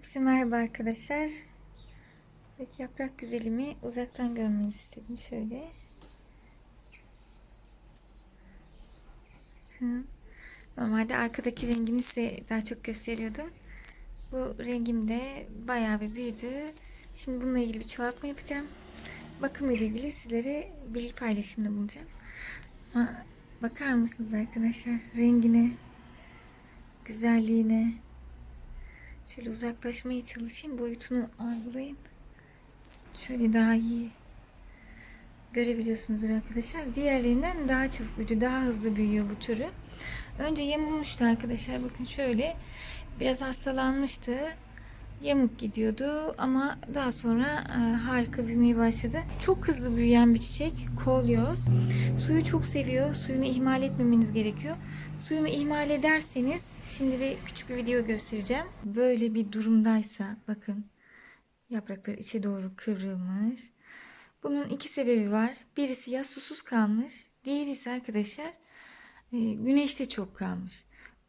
Hepsi merhaba arkadaşlar. Evet, yaprak güzelimi uzaktan görmenizi istedim. Şöyle. Bakın. Normalde arkadaki rengini size daha çok gösteriyordum. Bu rengim de bayağı bir büyüdü. Şimdi bununla ilgili bir çoğaltma yapacağım. Bakım ile ilgili sizlere bilgi paylaşımda bulacağım. Ha, bakar mısınız arkadaşlar rengine, güzelliğine? Şöyle uzaklaşmaya çalışayım. Boyutunu algılayın. Şöyle daha iyi görebiliyorsunuz arkadaşlar. Diğerlerinden daha çabuk büyüdü. Daha hızlı büyüyor bu türü. Önce yamulmuştu arkadaşlar. Bakın şöyle. Biraz hastalanmıştı. Yamuk gidiyordu ama daha sonra e, harika büyümeye başladı. Çok hızlı büyüyen bir çiçek. Kolyoz. Suyu çok seviyor. Suyunu ihmal etmemeniz gerekiyor. Suyunu ihmal ederseniz şimdi bir küçük bir video göstereceğim. Böyle bir durumdaysa bakın yapraklar içe doğru kıvrılmış. Bunun iki sebebi var. Birisi ya susuz kalmış. Diğeri ise arkadaşlar e, güneşte çok kalmış.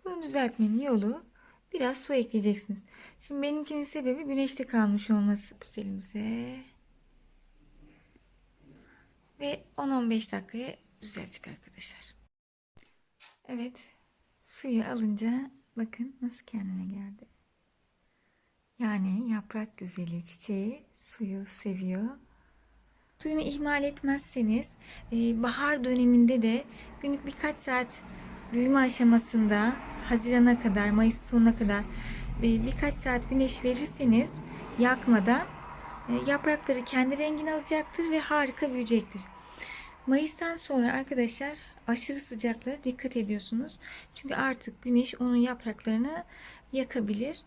Bunu düzeltmenin yolu biraz su ekleyeceksiniz. Şimdi benimkinin sebebi güneşte kalmış olması. Güzelimize ve 10-15 dakikaya düzeltecek arkadaşlar. Evet. Suyu alınca bakın nasıl kendine geldi. Yani yaprak güzeli çiçeği suyu seviyor. Suyunu ihmal etmezseniz e, bahar döneminde de günlük birkaç saat büyüme aşamasında Haziran'a kadar, Mayıs sonuna kadar e, birkaç saat güneş verirseniz yakmadan e, yaprakları kendi rengini alacaktır ve harika büyüyecektir. Mayıs'tan sonra arkadaşlar aşırı sıcaklara dikkat ediyorsunuz. Çünkü artık güneş onun yapraklarını yakabilir.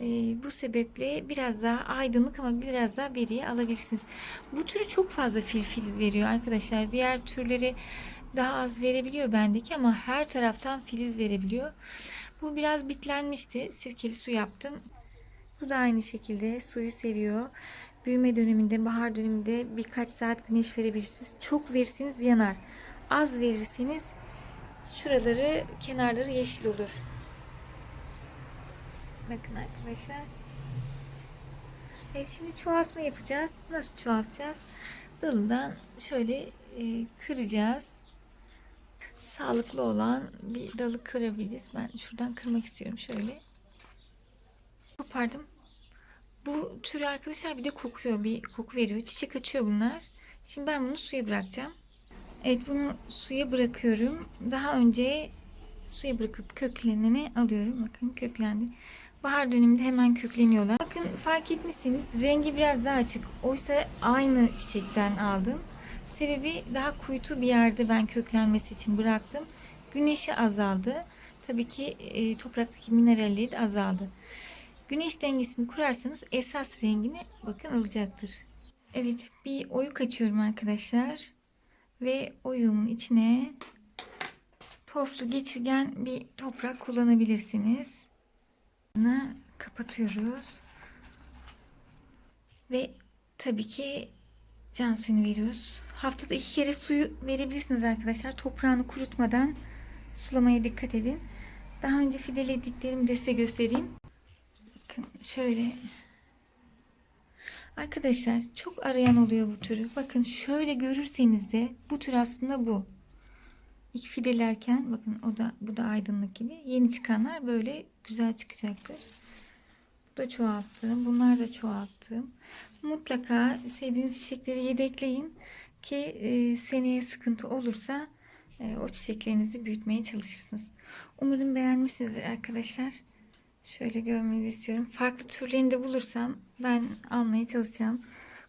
Ee, bu sebeple biraz daha aydınlık ama biraz daha beriye alabilirsiniz. Bu türü çok fazla fil filiz veriyor arkadaşlar. Diğer türleri daha az verebiliyor bendeki ama her taraftan filiz verebiliyor. Bu biraz bitlenmişti. Sirkeli su yaptım. Bu da aynı şekilde suyu seviyor. Büyüme döneminde, bahar döneminde birkaç saat güneş verebilirsiniz. Çok verirseniz yanar. Az verirseniz şuraları, kenarları yeşil olur. Bakın arkadaşlar. Evet şimdi çoğaltma yapacağız. Nasıl çoğaltacağız? Dalından şöyle e, kıracağız. Sağlıklı olan bir dalı kırabiliriz. Ben şuradan kırmak istiyorum şöyle. Kopardım. Bu tür arkadaşlar bir de kokuyor. Bir koku veriyor. Çiçek açıyor bunlar. Şimdi ben bunu suya bırakacağım. Evet bunu suya bırakıyorum. Daha önce suya bırakıp kökleneni alıyorum. Bakın köklendi. Bahar döneminde hemen kökleniyorlar. Bakın fark etmişsiniz rengi biraz daha açık. Oysa aynı çiçekten aldım. Sebebi daha kuytu bir yerde ben köklenmesi için bıraktım. Güneşi azaldı. Tabii ki e, topraktaki mineralleri de azaldı. Güneş dengesini kurarsanız esas rengini bakın alacaktır. Evet bir oyuk açıyorum arkadaşlar. Ve oyuğumun içine torflu geçirgen bir toprak kullanabilirsiniz. Bunu kapatıyoruz. Ve tabii ki can suyunu veriyoruz. Haftada iki kere suyu verebilirsiniz arkadaşlar. Toprağını kurutmadan sulamaya dikkat edin. Daha önce fidelediklerimi de size göstereyim. Bakın şöyle. Arkadaşlar çok arayan oluyor bu türü. Bakın şöyle görürseniz de bu tür aslında bu. İlk fidelerken bakın o da bu da aydınlık gibi. Yeni çıkanlar böyle güzel çıkacaktır. Bu da çoğalttım. Bunlar da çoğalttım. Mutlaka sevdiğiniz çiçekleri yedekleyin ki e, seneye sıkıntı olursa e, o çiçeklerinizi büyütmeye çalışırsınız. Umarım beğenmişsinizdir arkadaşlar. Şöyle görmenizi istiyorum. Farklı türlerini de bulursam ben almaya çalışacağım.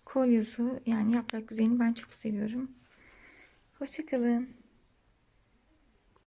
Kolyosu yani yaprak güzelini ben çok seviyorum. Hoşçakalın.